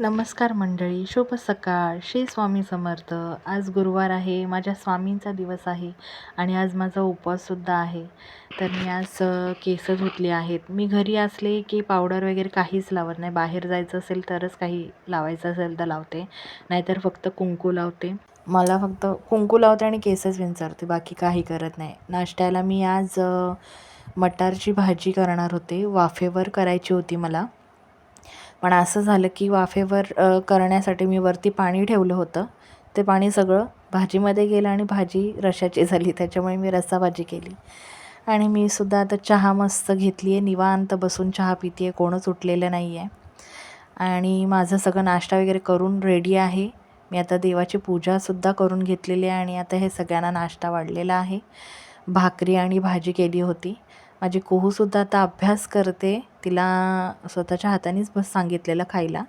नमस्कार मंडळी शुभ सकाळ. श्री स्वामी समर्थ. आज गुरुवार आहे माझ्या स्वामींचा दिवस आहे आणि आज माझा उपवाससुद्धा आहे. तर मी आज केस धुतली आहेत. मी घरी असले की पावडर वगैरे काहीच लावत नाही. बाहेर जायचं असेल तरच काही लावायचं असेल तर लावते. नाहीतर फक्त कुंकू लावते. मला फक्त कुंकू लावते आणि केसच विंचारते. बाकी काही करत नाही. नाश्त्याला मी आज मटारची भाजी करणार होते. वाफेवर करायची होती मला. पण असं झालं की वाफेवर करण्यासाठी मी वरती पाणी ठेवलं होतं. ते पाणी सगळं भाजीमध्ये गेलं आणि भाजी रशाची झाली. त्याच्यामुळे मी रस्साभाजी केली. आणि मी सुद्धा आता चहा मस्त घेतली आहे. निवांत बसून चहा पिते आहे कोणच उठलेलं नाही आहे आणि माझं सगळं नाश्ता वगैरे करून रेडी आहे. मी आता देवाची पूजासुद्धा करून घेतलेली आहे आणि आता हे सगळ्यांना नाश्ता वाढलेला आहे. भाकरी आणि भाजी केली होती. माझी कुहूसुद्धा आता अभ्यास करते. तिला स्वतःच्या हातानेच बस सांगितलेलं खायला.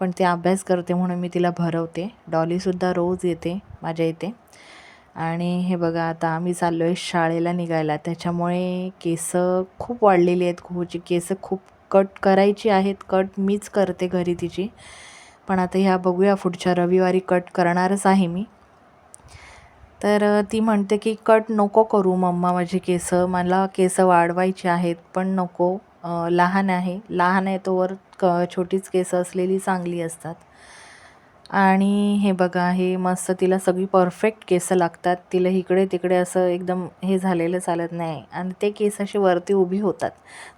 पण ते अभ्यास करते म्हणून मी तिला भरवते. डॉलीसुद्धा रोज येते माझ्या इथे. आणि हे बघा आता आम्ही चाललो आहे शाळेला निघायला. त्याच्यामुळे केस खूप वाढलेली आहेत. कुहूची केस खूप कट करायची आहेत. कट मीच करते घरी तिची. पण आता ह्या बघूया पुढच्या रविवारी कट करणारच आहे मी. तर ती म्हणते की कट नको करू मम्मा माझी केस. मला केस वाढवायची आहेत पण नको. लहान आहे. लहान आहे तोवर क छोटीच केस असलेली चांगली असतात. आणि हे बघा हे मस्त तिला सगळी परफेक्ट केस लागतात. तिला इकडे तिकडे असं एकदम हे झालेलं चालत नाही. आणि ते केस अशी वरती उभी होतात.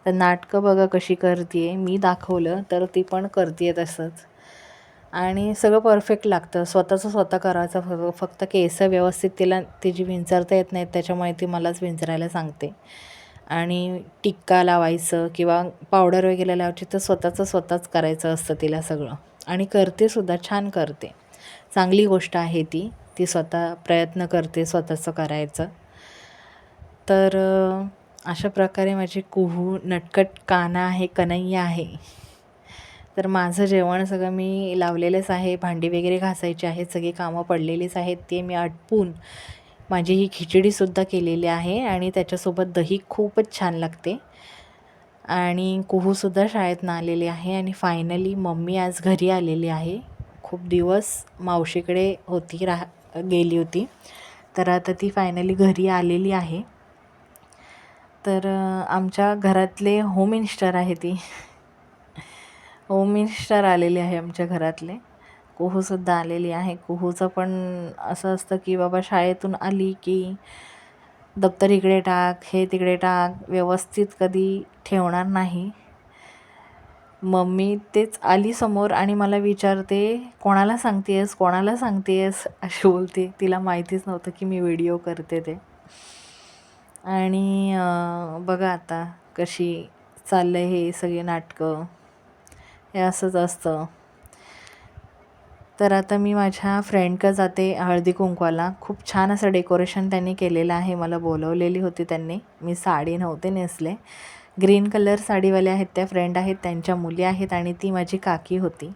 तर नाटकं बघा कशी करते मी दाखवलं तर ती पण करते तसंच. आणि सगळं परफेक्ट लागतं. स्वतःचं स्वतः करायचं फ फक्त केस व्यवस्थित तिला तिची विंचरता येत नाहीत त्याच्यामुळे ती मलाच विंचरायला सांगते. आणि टिक्का लावायचं किंवा पावडर वगैरे लावायची तर स्वतःचं स्वतःच करायचं असतं तिला सगळं. आणि करतेसुद्धा छान करते. चांगली गोष्ट आहे ती. ती स्वतः प्रयत्न करते स्वतःचं करायचं. तर अशा प्रकारे माझी कुहू नटकट काना आहे कन्हैया आहे. तर माझं जेवण सगळं मी लावलेलंच आहे. भांडी वगैरे घासायची आहेत. सगळी कामं पडलेलीच आहेत. ते मी आटपून माझी ही खिचडीसुद्धा केलेली आहे आणि त्याच्यासोबत दही खूपच छान लागते. आणि कुहूसुद्धा शाळेतनं आलेली आहे आणि फायनली मम्मी आज घरी आलेली आहे. खूप दिवस मावशीकडे होती राह गेली होती. तर आता ती फायनली घरी आलेली आहे. तर आमच्या घरातले होम मिनिस्टर आहे ती. होम मिनिस्टर आलेले आहे आमच्या घरातले. कुहूसुद्धा आलेली आहे. कुहूचं पण असं असतं की बाबा शाळेतून आली की दप्तर इकडे टाक हे तिकडे टाक व्यवस्थित कधी ठेवणार नाही. मम्मी तेच आली समोर आणि मला विचारते कोणाला सांगते आहेस कोणाला सांगते आहेस अशी बोलते. तिला माहितीच नव्हतं की मी व्हिडिओ करते ते. आणि बघा आता कशी चाललं हे सगळी नाटकं. हे असंच असतं. तर आता मी माझ्या फ्रेंडकं जाते हळदी कुंकवाला. खूप छान असं डेकोरेशन त्यांनी केलेलं आहे. मला बोलवलेली होती त्यांनी. मी साडी नव्हते नेसले. ग्रीन कलर साडीवाल्या आहेत त्या फ्रेंड आहेत त्यांच्या मुली आहेत आणि ती माझी काकी होती.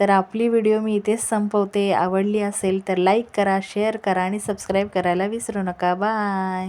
तर आपली व्हिडिओ मी इथेच संपवते. आवडली असेल तर लाईक करा शेअर करा आणि सबस्क्राईब करायला विसरू नका. बाय